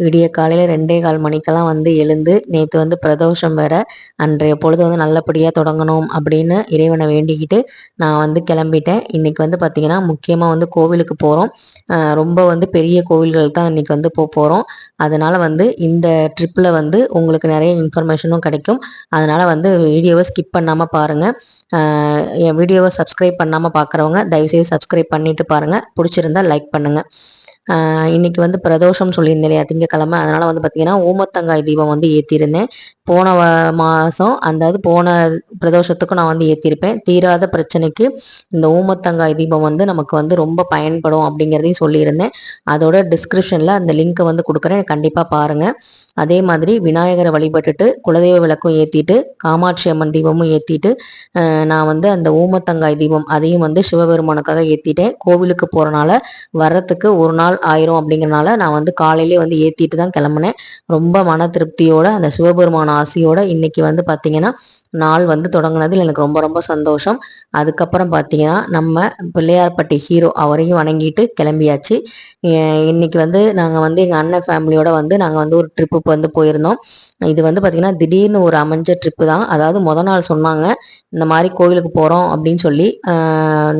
விடிய காலையில் ரெண்டே கால் மணிக்கெல்லாம் வந்து எழுந்து நேற்று வந்து பிரதோஷம் வேற அன்றைய பொழுது வந்து நல்லபடியாக தொடங்கணும் அப்படின்னு இறைவனை வேண்டிக்கிட்டு நான் வந்து கிளம்பிட்டேன். இன்றைக்கி வந்து பார்த்திங்கன்னா முக்கியமாக வந்து கோவிலுக்கு போகிறோம் ரொம்ப வந்து பெரிய கோவில்கள் தான் இன்றைக்கி வந்து போக போகிறோம் அதனால் வந்து இந்த ட்ரிப்பில் வந்து உங்களுக்கு நிறைய இன்ஃபர்மேஷனும் கிடைக்கும். அதனால் வந்து வீடியோவை ஸ்கிப் பண்ணாமல் பாருங்கள் என் வீடியோவை சப்ஸ்கிரைப் பண்ணாமல் பார்க்குறவங்க தயவுசெய்து சப்ஸ்கிரைப் பண்ணிவிட்டு பாருங்கள் பிடிச்சிருந்தா லைக் பண்ணுங்கள் இன்னைக்கு வந்து பிரதோஷம் சொல்லியிருந்தேன் இல்லையா திங்கக்கிழமை அதனால் வந்து பார்த்திங்கன்னா ஊமத்தங்காய் தீபம் வந்து ஏற்றிருந்தேன் போன மாதம் அந்த போன பிரதோஷத்துக்கும் நான் வந்து ஏற்றிருப்பேன் தீராத பிரச்சனைக்கு இந்த ஊமத்தங்காய் தீபம் வந்து நமக்கு வந்து ரொம்ப பயன்படும் அப்படிங்கிறதையும் சொல்லியிருந்தேன். அதோட டிஸ்கிரிப்ஷனில் அந்த லிங்க்கை வந்து கொடுக்குறேன். கண்டிப்பாக பாருங்கள் அதே மாதிரி விநாயகரை வழிபட்டுட்டு குலதெய்வ விளக்கும் ஏற்றிட்டு காமாட்சி அம்மன் தீபமும் ஏற்றிட்டு நான் வந்து அந்த ஊமத்தங்காய் தீபம் அதையும் வந்து சிவபெருமானுக்காக ஏற்றிட்டேன் கோவிலுக்கு போகிறனால வர்றதுக்கு ஒரு நாள் ஆயிரும் அப்படிங்கிறனால நான் வந்து காலையிலே வந்து ஏற்றிட்டு தான் கிளம்புனேன். ரொம்ப மன திருப்தியோட அந்த சிவபெருமான ஆசையோட இன்னைக்கு வந்து பார்த்தீங்கன்னா நாள் வந்து தொடங்கினதில் எனக்கு ரொம்ப ரொம்ப சந்தோஷம். அதுக்கப்புறம் பார்த்தீங்கன்னா நம்ம பிள்ளையார்பட்டி ஹீரோ அவரையும் வணங்கிட்டு கிளம்பியாச்சு. இன்னைக்கு வந்து நாங்கள் வந்து எங்கள் அண்ணன் ஃபேமிலியோட வந்து நாங்கள் வந்து ஒரு ட்ரிப்புக்கு வந்து போயிருந்தோம். இது வந்து பார்த்திங்கன்னா திடீர்னு ஒரு அமைஞ்ச ட்ரிப்பு தான். அதாவது முத நாள் சொன்னாங்க இந்த மாதிரி கோயிலுக்கு போகிறோம் அப்படின்னு சொல்லி.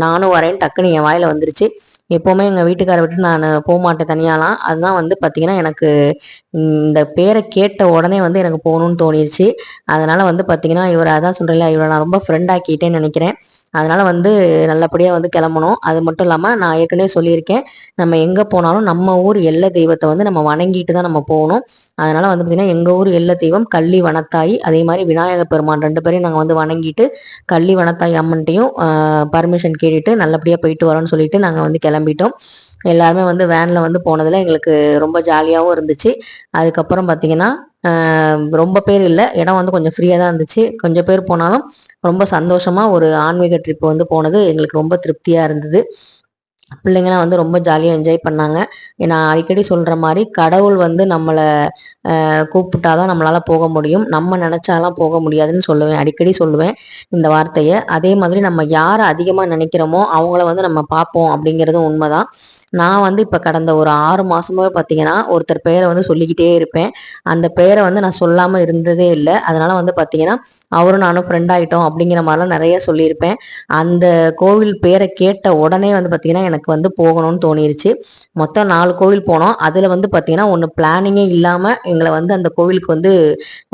நானும் வரேன் டக்குன்னு என் வாயில் வந்துருச்சு. எப்போவுமே எங்கள் வீட்டுக்காரை விட்டு நான் போக மாட்டேன் தனியாலாம். அதுதான் வந்து பார்த்திங்கன்னா எனக்கு இந்த பேரை கேட்ட உடனே வந்து எனக்கு போகணுன்னு தோணிடுச்சு அதனால் வந்து பார்த்திங்கன்னா இவர் அதான் சொல்கிறேன் இவரை நான் ரொம்ப ஃப்ரெண்ட் ஆக்கிட்டேன்னு நினைக்கிறேன். அதனால் வந்து நல்லபடியாக வந்து கிளம்பணும். அது மட்டும் இல்லாமல் நான் ஏற்கனவே சொல்லியிருக்கேன். நம்ம எங்கே போனாலும் நம்ம ஊர் எல்ல தெய்வத்தை வந்து நம்ம வணங்கிட்டு தான் நம்ம போகணும். அதனால் வந்து பார்த்திங்கன்னா எங்கள் ஊர் எல்ல தெய்வம் கள்ளி வனத்தாய் அதே மாதிரி விநாயகர் பெருமான் ரெண்டு பேரையும் நாங்கள் வந்து வணங்கிட்டு கள்ளி வனத்தாய் அம்மன்ட்டையும் பர்மிஷன் கேட்டுட்டு நல்லபடியாக போயிட்டு வரோம்னு சொல்லிட்டு நாங்கள் வந்து கிளம்பிட்டோம். எல்லாருமே வந்து வேனில் வந்து போனதில் எங்களுக்கு ரொம்ப ஜாலியாகவும் இருந்துச்சு. அதுக்கப்புறம் பார்த்திங்கன்னா ரொம்ப பேர் இல்லை. இடம் வந்து கொஞ்சம் ஃப்ரீயாக தான் இருந்துச்சு. கொஞ்சம் பேர் போனாலும் ரொம்ப சந்தோஷமாக ஒரு ஆன்மீக ட்ரிப் வந்து போனது எங்களுக்கு ரொம்ப திருப்தியாக இருந்தது. பிள்ளைங்களாம் வந்து ரொம்ப ஜாலியாக என்ஜாய் பண்ணாங்க. நான் அடிக்கடி சொல்கிற மாதிரி கடவுள் வந்து நம்மளை கூப்பிட்டாதான் நம்மளால் போக முடியும். நம்ம நினச்சாலாம் போக முடியாதுன்னு சொல்லுவேன். அடிக்கடி சொல்லுவேன் இந்த வார்த்தையை. அதே மாதிரி நம்ம யாரை அதிகமாக நினைக்கிறோமோ அவங்கள வந்து நம்ம பார்ப்போம் அப்படிங்கிறதும் உண்மைதான். நான் வந்து இப்போ கடந்த ஒரு ஆறு மாதமாகவே பார்த்தீங்கன்னா ஒருத்தர் பேரை வந்து சொல்லிக்கிட்டே இருப்பேன். அந்த பெயரை வந்து நான் சொல்லாமல் இருந்ததே இல்லை. அதனால் வந்து பார்த்தீங்கன்னா அவரும் நானும் ஃப்ரெண்ட் ஆகிட்டோம் அப்படிங்கிற மாதிரிலாம் நிறைய சொல்லியிருப்பேன். அந்த கோவில் பேரை கேட்ட உடனே வந்து பார்த்தீங்கன்னா எனக்கு வந்து போகணும்னு தோணிருச்சு. மொத்தம் நாலு கோவில் போனோம். அதில் வந்து பார்த்தீங்கன்னா ஒன்று பிளானிங்கே இல்லாமல் எங்களை வந்து அந்த கோவிலுக்கு வந்து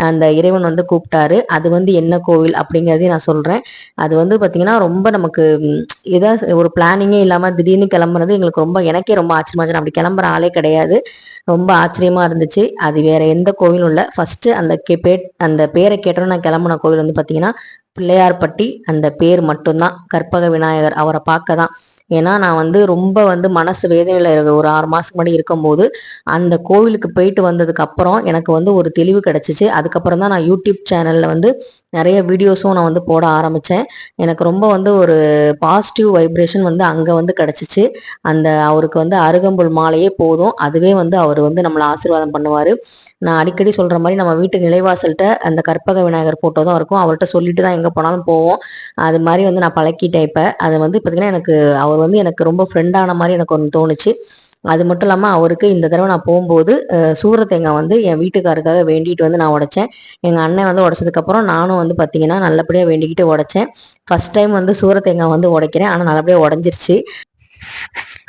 அந்த இறைவன் வந்து கூப்பிட்டாரு. அது வந்து என்ன கோவில் அப்படிங்கிறதையும் நான் சொல்கிறேன் அது வந்து பார்த்தீங்கன்னா ரொம்ப நமக்கு இதாக ஒரு பிளானிங்கே இல்லாமல் திடீர்னு கிளம்புறது எங்களுக்கு ரொம்ப எனக்கே ரொம்ப ஆச்சரியமா அப்படி கிளம்புற ஆளே கிடையாது. ரொம்ப ஆச்சரியமா இருந்துச்சு. அது வேற எந்த கோவிலும் இல்லை. ஃபர்ஸ்ட் அந்த கே பே அந்த பேரை கேட்டோன்னு நான் கிளம்புன கோவில் வந்து பார்த்தீங்கன்னா பிள்ளையார்பட்டி. அந்த பேர் மட்டும்தான். கற்பக விநாயகர் அவரை பார்க்க தான் ஏன்னா நான் வந்து ரொம்ப வந்து மனசு வேதனையில் இருக்க ஒரு ஆறு மாதத்துக்கு முன்னாடி இருக்கும்போது அந்த கோவிலுக்கு போயிட்டு வந்ததுக்கு அப்புறம் எனக்கு வந்து ஒரு தெளிவு கிடச்சிச்சு. அதுக்கப்புறம் தான் நான் யூடியூப் சேனலில் வந்து நிறைய வீடியோஸும் நான் வந்து போட ஆரம்பித்தேன் எனக்கு ரொம்ப வந்து ஒரு பாசிட்டிவ் வைப்ரேஷன் வந்து அங்கே வந்து கிடச்சிச்சு. அந்த அவருக்கு வந்து அருகம்புல் மாலையே போதும். அதுவே வந்து அவர் வந்து நம்மளை ஆசீர்வாதம் பண்ணுவார். நான் அடிக்கடி சொல்கிற மாதிரி நம்ம வீட்டு நிலைவாசல்கிட்ட அந்த கற்பக விநாயகர் ஃபோட்டோ தான் இருக்கும். அவர்கிட்ட சொல்லிட்டு தான் எங்கே போனாலும் போவோம். அது மாதிரி வந்து நான் பழக்கிட்டேன் இப்போ. அது வந்து பார்த்திங்கன்னா எனக்கு அவர் வந்து எனக்கு ரொம்ப ஃப்ரெண்டான மாதிரி எனக்கு ஒன்று தோணுச்சு. அது மட்டும் இல்லாமல் அவருக்கு இந்த தடவை நான் போகும்போது சூர தேங்காய் வந்து என் வீட்டுக்காருக்காக வேண்டிட்டு வந்து நான் உடைச்சேன். எங்கள் அண்ணன் வந்து உடச்சதுக்கப்புறம் நானும் வந்து பார்த்தீங்கன்னா நல்லபடியாக வேண்டிக்கிட்டு உடைச்சேன். ஃபஸ்ட் டைம் வந்து சூர தேங்காய் வந்து உடைக்கிறேன். ஆனால் நல்லபடியாக உடஞ்சிருச்சு.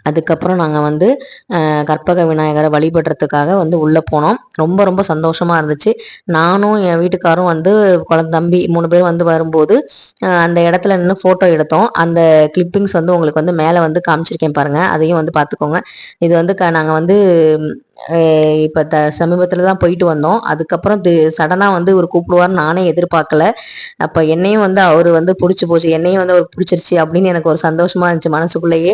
அதுக்கப்புறம் நாங்கள் வந்து கற்பக விநாயகரை வழிபடுறதுக்காக வந்து உள்ளே போனோம். ரொம்ப ரொம்ப சந்தோஷமாக இருந்துச்சு. நானும் என் வீட்டுக்காரும் வந்து குழந்த தம்பி மூணு பேர் வந்து வரும்போது அந்த இடத்துல நின்று ஃபோட்டோ எடுத்தோம். அந்த கிளிப்பிங்ஸ் வந்து உங்களுக்கு வந்து மேலே வந்து காமிச்சிருக்கேன் பாருங்கள் அதையும் வந்து பார்த்துக்கோங்க. இது வந்து க நாங்கள் வந்து இப்போ த சமீபத்தில் தான் போயிட்டு வந்தோம். அதுக்கப்புறம் தி சடனாக வந்து ஒரு கூப்பிடுவார் நானே எதிர்பார்க்கல. அப்போ என்னையும் வந்து அவர் வந்து பிடிச்சி போச்சு. என்னையும் வந்து அவர் பிடிச்சிருச்சு அப்படின்னு எனக்கு ஒரு சந்தோஷமாக இருந்துச்சு மனசுக்குள்ளேயே.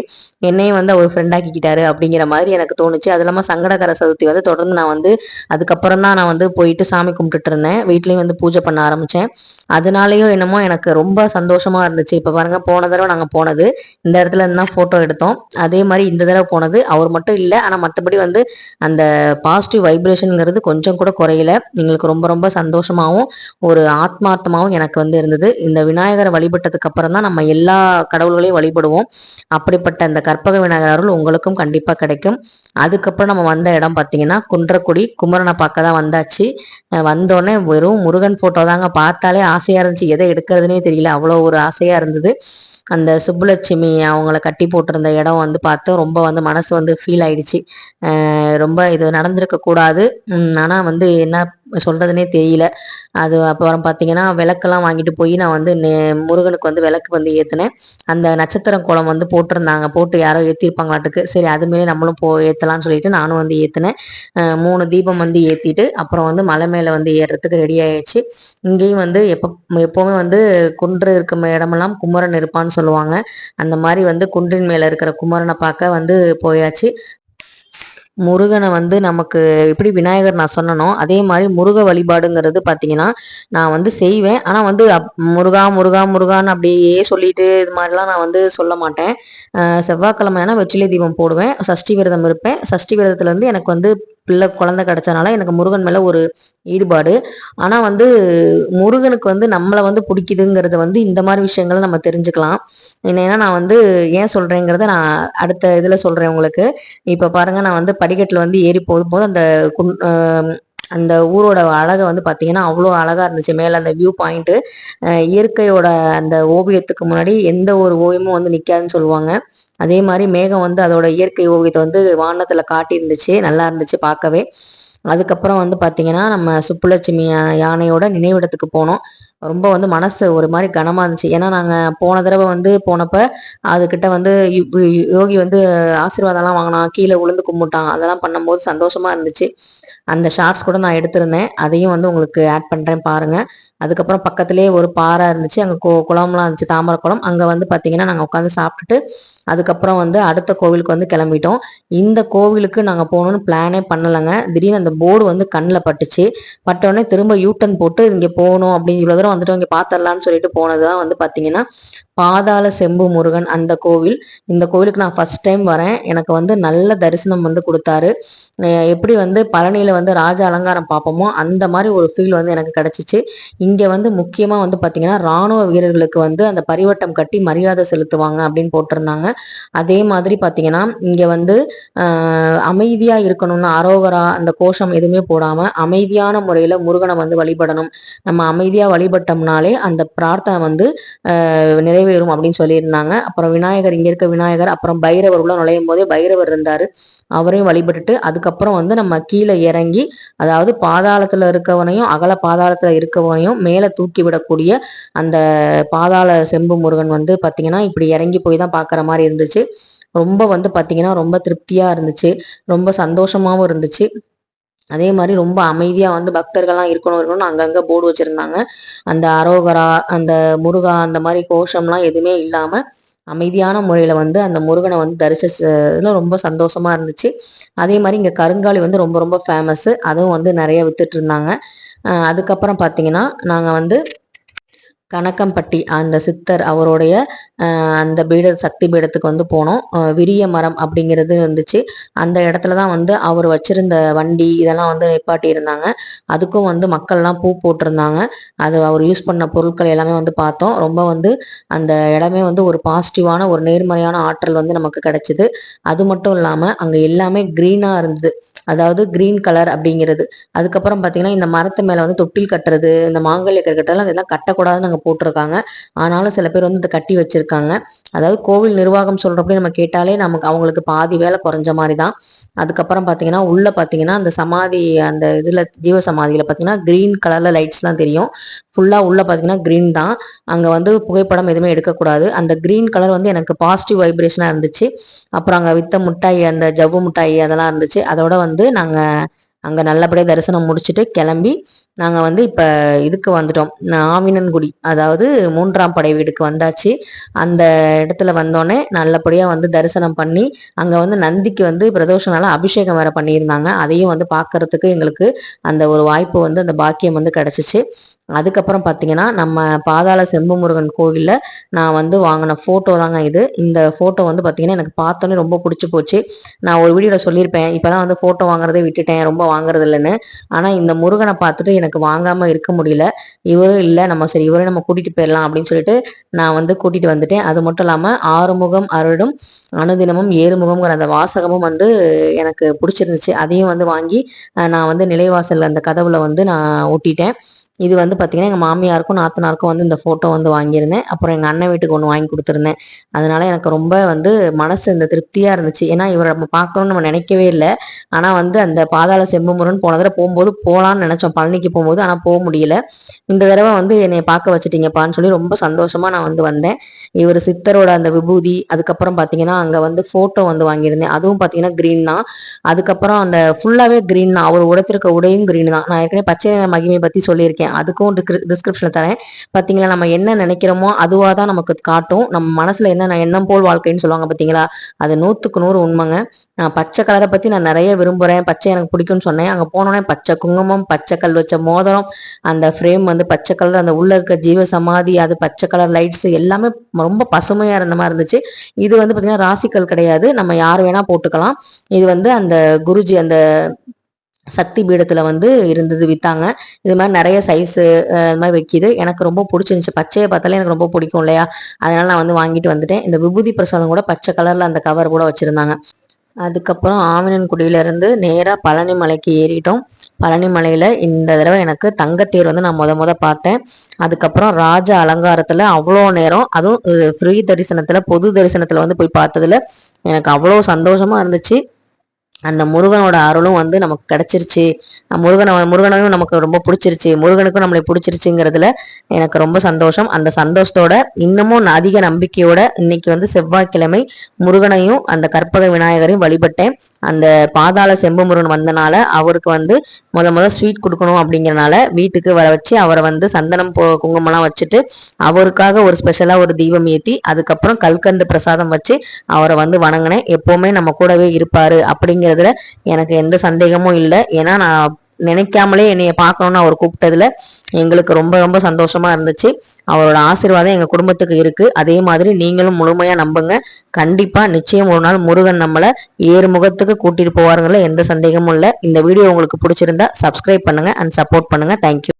என்னையும் வந்து அவர் ஃப்ரெண்டாக்கிக்கிட்டாரு அப்படிங்கிற மாதிரி எனக்கு தோணுச்சு. அது இல்லாமல் சங்கடகர சதுர்த்தி வந்து தொடர்ந்து நான் வந்து அதுக்கப்புறம் தான் நான் வந்து போயிட்டு சாமி கும்பிட்டுட்டு இருந்தேன். வீட்லேயும் வந்து பூஜை பண்ண ஆரம்பித்தேன் அதனாலேயும் என்னமோ எனக்கு ரொம்ப சந்தோஷமாக இருந்துச்சு. இப்போ பாருங்கள் போன தடவை நாங்கள் போனது இந்த இடத்துல இருந்து தான் ஃபோட்டோ எடுத்தோம். அதே மாதிரி இந்த தடவை போனது அவர் மட்டும் இல்லை ஆனால் மற்றபடி வந்து அந்த அந்த பாசிட்டிவ் வைப்ரேஷனுங்கிறது கொஞ்சம் கூட குறையல. எங்களுக்கு ரொம்ப ரொம்ப சந்தோஷமாகவும் ஒரு ஆத்மார்த்தமாகவும் எனக்கு வந்து இருந்தது. இந்த விநாயகரை வழிபட்டதுக்கு அப்புறம் தான் நம்ம எல்லா கடவுள்களையும் வழிபடுவோம். அப்படிப்பட்ட அந்த கற்பக விநாயகர் அருள் உங்களுக்கும் கண்டிப்பாக கிடைக்கும். அதுக்கப்புறம் நம்ம வந்த இடம் பார்த்தீங்கன்னா குன்றக்குடி குமரனை பார்க்க தான் வந்தாச்சு. வந்தோடனே வெறும் முருகன் ஃபோட்டோ தாங்க பார்த்தாலே ஆசையாக இருந்துச்சு. எதை எடுக்கிறதுனே தெரியல. அவ்வளோ ஒரு ஆசையாக இருந்தது. அந்த சுப்புலட்சுமி அவங்கள கட்டி போட்டிருந்த இடம் வந்து பார்த்து ரொம்ப வந்து மனசு வந்து ஃபீல் ஆயிடுச்சு. ரொம்ப இது நடந்திருக்க கூடாது ஆனால் வந்து என்ன சொல்கிறதுனே தெரியல. அது அப்புறம் பார்த்தீங்கன்னா விளக்கெல்லாம் வாங்கிட்டு போய் நான் வந்து முருகனுக்கு வந்து விளக்கு வந்து ஏற்றினேன் அந்த நட்சத்திரம் குளம் வந்து போட்டிருந்தாங்க. போட்டு யாரோ ஏற்றிருப்பாங்களாட்டுக்கு சரி அதுமாரி நம்மளும் போ ஏற்றலாம்னு சொல்லிட்டு நானும் வந்து ஏற்றினேன் மூணு தீபம் வந்து ஏற்றிட்டு அப்புறம் வந்து மலை மேலே வந்து ஏறுறதுக்கு ரெடி ஆயிடுச்சு. இங்கேயும் வந்து எப்போ எப்போவுமே வந்து குன்று இருக்கும் இடமெல்லாம் குமரன் இருப்பான்னு சொல்லுவாங்க. அந்த மாதிரி வந்து குன்றின் மேலே இருக்கிற குமரனை பார்க்க வந்து போயாச்சு. முருகனை வந்து நமக்கு எப்படி விநாயகர் நான் சொன்னனோ அதே மாதிரி முருக வழிபாடுங்கிறது பார்த்தீங்கன்னா நான் வந்து செய்வேன். ஆனால் வந்து முருகா முருகா முருகான்னு அப்படியே சொல்லிட்டு இது மாதிரிலாம் நான் வந்து சொல்ல மாட்டேன். செவ்வாய்க்கிழமையான வெற்றிலை தீபம் போடுவேன். சஷ்டி விரதம் இருப்பேன். சஷ்டி விரதத்துலேருந்து எனக்கு வந்து பிள்ளை குழந்தை கிடைச்சனால எனக்கு முருகன் மேலே ஒரு ஈடுபாடு. ஆனால் வந்து முருகனுக்கு வந்து நம்மளை வந்து பிடிக்குதுங்கிறத வந்து இந்த மாதிரி விஷயங்களை நம்ம தெரிஞ்சுக்கலாம். ஏன்னா நான் வந்து ஏன் சொல்கிறேங்கிறத நான் அடுத்த இதில் சொல்கிறேன் உங்களுக்கு. இப்போ பாருங்கள் நான் வந்து படிக்கட்டில் வந்து ஏறி போகும்போது அந்த அந்த ஊரோட அழகை வந்து பார்த்தீங்கன்னா அவ்வளோ அழகாக இருந்துச்சு. மேலே அந்த வியூ பாயிண்ட்டு இயற்கையோட அந்த ஓவியத்துக்கு முன்னாடி எந்த ஒரு ஓவியமும் வந்து நிற்காதுன்னு சொல்லுவாங்க. அதே மாதிரி மேகம் வந்து அதோட இயற்கை ஓவியத்தை வந்து வானத்தில் காட்டியிருந்துச்சு. நல்லா இருந்துச்சு பார்க்கவே. அதுக்கப்புறம் வந்து பார்த்தீங்கன்னா நம்ம சுப்புலட்சுமி யானையோட நினைவிடத்துக்கு போனோம். ரொம்ப வந்து மனசு ஒரு மாதிரி கனமாக இருந்துச்சு. ஏன்னா நாங்கள் போன தடவை வந்து போனப்ப அதுக்கிட்ட வந்து யோகி வந்து ஆசீர்வாதம்லாம் வாங்கினான். கீழே உளுந்து கும்பிட்டான். அதெல்லாம் பண்ணும்போது சந்தோஷமாக இருந்துச்சு. அந்த ஷார்ட்ஸ் கூட நான் எடுத்திருந்தேன். அதையும் வந்து உங்களுக்கு ஆட் பண்ணுறேன் பாருங்கள் அதுக்கப்புறம் பக்கத்துலேயே ஒரு பாறை இருந்துச்சு. அங்கே கோ குளம்லாம் இருந்துச்சு தாமரை குளம். அங்கே வந்து பார்த்தீங்கன்னா நாங்கள் உட்காந்து சாப்பிட்டுட்டு அதுக்கப்புறம் வந்து அடுத்த கோவிலுக்கு வந்து கிளம்பிட்டோம். இந்த கோவிலுக்கு நாங்கள் போகணுன்னு பிளானே பண்ணலைங்க. திடீர்னு அந்த போர்டு வந்து கண்ணில் பட்டுச்சு. பட்டோடனே திரும்ப யூட்டன் போட்டு இங்கே போகணும் அப்படின்னு இவ்வளோ தூரம் வந்துட்டு இங்கே பார்த்துடலான்னு சொல்லிட்டு போனது தான் வந்து பார்த்தீங்கன்னா பாதாள செம்பு முருகன் அந்த கோவில். இந்த கோவிலுக்கு நான் ஃபர்ஸ்ட் டைம் வரேன். எனக்கு வந்து நல்ல தரிசனம் வந்து கொடுத்தாரு. எப்படி வந்து பழனியில் வந்து ராஜ அலங்காரம் பார்ப்போமோ அந்த மாதிரி ஒரு ஃபீல் வந்து எனக்கு கிடச்சிச்சு. இங்கே இங்கே வந்து முக்கியமாக வந்து பார்த்தீங்கன்னா ராணுவ வீரர்களுக்கு வந்து அந்த பரிவட்டம் கட்டி மரியாதை செலுத்துவாங்க அப்படின்னு போட்டிருந்தாங்க. அதே மாதிரி பார்த்தீங்கன்னா இங்கே வந்து அமைதியாக இருக்கணும்னு அரோகரா அந்த கோஷம் எதுவுமே போடாமல் அமைதியான முறையில் முருகனை வந்து வழிபடணும். நம்ம அமைதியாக வழிபட்டோம்னாலே அந்த பிரார்த்தனை வந்து நிறைவேறும் அப்படின்னு சொல்லியிருந்தாங்க. அப்புறம் விநாயகர் இங்கே இருக்க விநாயகர் அப்புறம் பைரவர் உள்ள நுழையும் போதே பைரவர் இருந்தார். அவரையும் வழிபட்டுட்டு அதுக்கப்புறம் வந்து நம்ம கீழே இறங்கி அதாவது பாதாளத்தில் இருக்கவனையும் அகல பாதாளத்தில் இருக்கவனையும் மேலே தூக்கி விடக்கூடிய அந்த பாதாள செம்பு முருகன் வந்து பார்த்தீங்கன்னா இப்படி இறங்கி போய் தான் பார்க்குற மாதிரி இருந்துச்சு. ரொம்ப வந்து பார்த்தீங்கன்னா ரொம்ப திருப்தியாக இருந்துச்சு. ரொம்ப சந்தோஷமாகவும் இருந்துச்சு. அதே மாதிரி ரொம்ப அமைதியாக வந்து பக்தர்கள்லாம் இருக்கணும் இருக்கணும்னு அங்கங்கே போர்டு வச்சுருந்தாங்க. அந்த அரோகரா அந்த முருகா அந்த மாதிரி கோஷம்லாம் எதுவுமே இல்லாமல் அமைதியான முறையில் வந்து அந்த முருகனை வந்து தரிசிச்சதுல ரொம்ப சந்தோஷமாக இருந்துச்சு. அதே மாதிரி இங்கே கருங்காலி வந்து ரொம்ப ரொம்ப ஃபேமஸ்ஸு அதுவும் வந்து நிறைய வித்துட்டு இருந்தாங்க. அதுக்கப்புறம் பார்த்தீங்கன்னா நாங்கள் வந்து கணக்கம்பட்டி அந்த சித்தர் அவருடைய அந்த பீட சக்தி பீடத்துக்கு வந்து போனோம். விரிய மரம் அப்படிங்கிறது இருந்துச்சு. அந்த இடத்துல தான் வந்து அவர் வச்சிருந்த வண்டி இதெல்லாம் வந்து நிப்பாட்டி இருந்தாங்க. அதுக்கும் வந்து மக்கள்லாம் பூ போட்டிருந்தாங்க. அது அவர் யூஸ் பண்ண பொருட்கள் எல்லாமே வந்து பார்த்தோம். ரொம்ப வந்து அந்த இடமே வந்து ஒரு பாசிட்டிவான ஒரு நேர்மறையான ஆற்றல் வந்து நமக்கு கிடைச்சிது. அது மட்டும் இல்லாமல் அங்கே எல்லாமே க்ரீனாக இருந்தது. அதாவது க்ரீன் கலர் அப்படிங்கிறது. அதுக்கப்புறம் பார்த்தீங்கன்னா இந்த மரத்து மேலே வந்து தொட்டில் கட்டுறது இந்த மாங்கல்ய கட்டெல்லாம் இதெல்லாம் கட்டக்கூடாதுன்னு நாங்கள் போட்டிருக்காங்க. ஆனாலும் சில பேர் வந்து இதை கட்டி வச்சிருக்காங்க. அதாவது கோவில் நிர்வாகம் சொல்றப்படி நம்ம கேட்டாலே நமக்கு அவங்களுக்கு பாதி வேலை குறைஞ்ச மாதிரி தான் அதுக்கப்புறம் பார்த்தீங்கன்னா உள்ள பார்த்தீங்கன்னா அந்த சமாதி அந்த இதில் ஜீவ சமாதியில் பார்த்தீங்கன்னா க்ரீன் கலரில் லைட்ஸ்லாம் தெரியும். ஃபுல்லாக உள்ள பார்த்தீங்கன்னா க்ரீன் தான். அங்கே வந்து புகைப்படம் எதுவுமே எடுக்கக்கூடாது. அந்த க்ரீன் கலர் வந்து எனக்கு பாசிட்டிவ் வைப்ரேஷனாக இருந்துச்சு. அப்புறம் அங்கே வித்த முட்டாய் அந்த ஜவ்வு முட்டாய் அதெல்லாம் இருந்துச்சு. அதோட வந்து நாங்கள் அங்கே நல்லபடியாக தரிசனம் முடிச்சுட்டு கிளம்பி நாங்கள் வந்து இப்போ இதுக்கு வந்துட்டோம். ஆவினன்குடி அதாவது மூன்றாம் படை வீடுக்கு வந்தாச்சு. அந்த இடத்துல வந்தோடனே நல்லபடியாக வந்து தரிசனம் பண்ணி அங்கே வந்து நந்திக்கு வந்து பிரதோஷனால அபிஷேகம் வேற பண்ணியிருந்தாங்க. அதையும் வந்து பார்க்கறதுக்கு எங்களுக்கு அந்த ஒரு வாய்ப்பு வந்து அந்த பாக்கியம் வந்து கிடச்சிச்சு. அதுக்கப்புறம் பார்த்தீங்கன்னா நம்ம பாதாள செம்பு முருகன் கோவிலில் நான் வந்து வாங்கின ஃபோட்டோ தாங்க இது. இந்த ஃபோட்டோ வந்து பார்த்தீங்கன்னா எனக்கு பார்த்தோன்னே ரொம்ப பிடிச்சி போச்சு. நான் ஒரு வீடியோவில் சொல்லியிருப்பேன் இப்போ தான் வந்து ஃபோட்டோ வாங்குறதே விட்டுட்டேன் ரொம்ப வாங்குறது இல்லைன்னு ஆனால் இந்த முருகனை பார்த்துட்டு எனக்கு வாங்காமல் இருக்க முடியல. இவரும் இல்லை நம்ம சரி இவரே நம்ம கூட்டிகிட்டு போயிடலாம் அப்படின்னு சொல்லிட்டு நான் வந்து கூட்டிகிட்டு வந்துட்டேன். அது மட்டும் இல்லாமல் ஆறுமுகம் அருளும் அனுதினமும் ஏறுமுகம்ங்கிற அந்த வாசகமும் வந்து எனக்கு பிடிச்சிருந்துச்சு. அதையும் வந்து வாங்கி நான் வந்து நிலைவாசல் அந்த கதவுல வந்து நான் ஒட்டிட்டேன். இது வந்து பார்த்தீங்கன்னா எங்கள் மாமியாருக்கும் நாத்தனாருக்கும் வந்து இந்த ஃபோட்டோ வந்து வாங்கியிருந்தேன். அப்புறம் எங்கள் அண்ணன் வீட்டுக்கு ஒன்று வாங்கி கொடுத்துருந்தேன். அதனால எனக்கு ரொம்ப வந்து மனசு இந்த திருப்தியாக இருந்துச்சு. ஏன்னா இவரை நம்ம பார்க்கணும்னு நம்ம நினைக்கவே இல்லை. ஆனால் வந்து அந்த பாதாள செம்புமுருன்னு போன தடவை போகும்போது போகலான்னு நினச்சோம். பழனிக்கு போகும்போது ஆனால் போக முடியல. இந்த தடவை வந்து என்னை பார்க்க வச்சுட்டீங்கப்பான்னு சொல்லி ரொம்ப சந்தோஷமாக நான் வந்து வந்தேன். இவர் சித்தரோட அந்த விபூதி அதுக்கப்புறம் பார்த்தீங்கன்னா அங்கே வந்து ஃபோட்டோ வந்து வாங்கியிருந்தேன். அதுவும் பார்த்தீங்கன்னா க்ரீன் தான். அதுக்கப்புறம் அந்த ஃபுல்லாகவே க்ரீன் தான். அவர் உடைத்திருக்க உடையும் க்ரீன் தான். நான் ஏற்கனவே பச்சை மகிமை பற்றி சொல்லியிருக்கேன். வச்சிருக்கேன் அதுக்கும் டிஸ்கிரிப்ஷனில் தரேன். பார்த்தீங்களா நம்ம என்ன நினைக்கிறோமோ அதுவாக தான் நமக்கு காட்டும். நம்ம மனசில் என்ன எண்ணம் போல் வாழ்க்கைன்னு சொல்லுவாங்க பார்த்தீங்களா அது நூற்றுக்கு நூறு உண்மைங்க. நான் பச்சை கலரை பற்றி நான் நிறைய விரும்புகிறேன் பச்சை எனக்கு பிடிக்கும்னு சொன்னேன். அங்கே போனோடனே பச்சை குங்குமம் பச்சை கல் வச்ச மோதிரம் அந்த ஃப்ரேம் வந்து பச்சை கலர் அந்த உள்ளே இருக்க ஜீவ சமாதி அது பச்சை கலர் லைட்ஸ் எல்லாமே ரொம்ப பசுமையாக இருந்த மாதிரி இருந்துச்சு. இது வந்து பார்த்தீங்கன்னா ராசிக்கல் கிடையாது. நம்ம யார் வேணால் போட்டுக்கலாம். இது வந்து அந்த குருஜி அந்த சக்தி பீடத்தில் வந்து இருந்தது விற்றாங்க இது மாதிரி நிறைய சைஸு இது மாதிரி வைக்கிது. எனக்கு ரொம்ப பிடிச்சிருந்துச்சி. பச்சையை பார்த்தாலே எனக்கு ரொம்ப பிடிக்கும் இல்லையா? அதனால நான் வந்து வாங்கிட்டு வந்துட்டேன். இந்த விபூதி பிரசாதம் கூட பச்சை கலரில் அந்த கவர் கூட வச்சுருந்தாங்க. அதுக்கப்புறம் ஆவினன்குடியிலேருந்து நேராக பழனி மலைக்கு ஏறிட்டோம். பழனி மலையில் இந்த தடவை எனக்கு தங்கத்தேர் வந்து நான் முத முத பார்த்தேன். அதுக்கப்புறம் ராஜ அலங்காரத்தில் அவ்வளோ நேரம் அதுவும் ஃப்ரீ தரிசனத்தில் பொது தரிசனத்தில் வந்து போய் பார்த்ததுல எனக்கு அவ்வளோ சந்தோஷமாக இருந்துச்சு. அந்த முருகனோட அருளும் வந்து நமக்கு கிடைச்சிருச்சு. முருகனை முருகனையும் நமக்கு ரொம்ப பிடிச்சிருச்சு. முருகனுக்கும் நம்மளை பிடிச்சிருச்சுங்கிறதுல எனக்கு ரொம்ப சந்தோஷம். அந்த சந்தோஷத்தோட இன்னமும் அதிக நம்பிக்கையோட இன்னைக்கு வந்து செவ்வாய்க்கிழமை முருகனையும் அந்த கற்பக விநாயகரையும் வழிபட்டேன். அந்த பாதாள செம்பு முருகன் வந்தனால அவருக்கு வந்து முத முத ஸ்வீட் கொடுக்கணும் அப்படிங்கிறனால வீட்டுக்கு வர வச்சு அவரை வந்து சந்தனம் குங்குமம்லாம் வச்சுட்டு அவருக்காக ஒரு ஸ்பெஷலாக ஒரு தீபம் ஏற்றி அதுக்கப்புறம் கல்கண்டு பிரசாதம் வச்சு அவரை வந்து வணங்கினேன். எப்போவுமே நம்ம கூடவே இருப்பாரு அப்படிங்கிற அப்படிங்கிறதுல எனக்கு எந்த சந்தேகமும் இல்லை. ஏன்னா நான் நினைக்காமலே என்னைய பார்க்கணும்னு அவர் கூப்பிட்டதுல எங்களுக்கு ரொம்ப ரொம்ப சந்தோஷமா இருந்துச்சு. அவரோட ஆசீர்வாதம் எங்க குடும்பத்துக்கு இருக்கு. அதே மாதிரி நீங்களும் முழுமையா நம்புங்க. கண்டிப்பா நிச்சயம் ஒரு நாள் முருகன் நம்மளை ஏறு முகத்துக்கு கூட்டிட்டு போவாருங்கள எந்த சந்தேகமும் இல்லை. இந்த வீடியோ உங்களுக்கு பிடிச்சிருந்தா சப்ஸ்கிரைப் பண்ணுங்க அண்ட் சப்போர்ட் பண்ணுங்க. தேங்க்யூ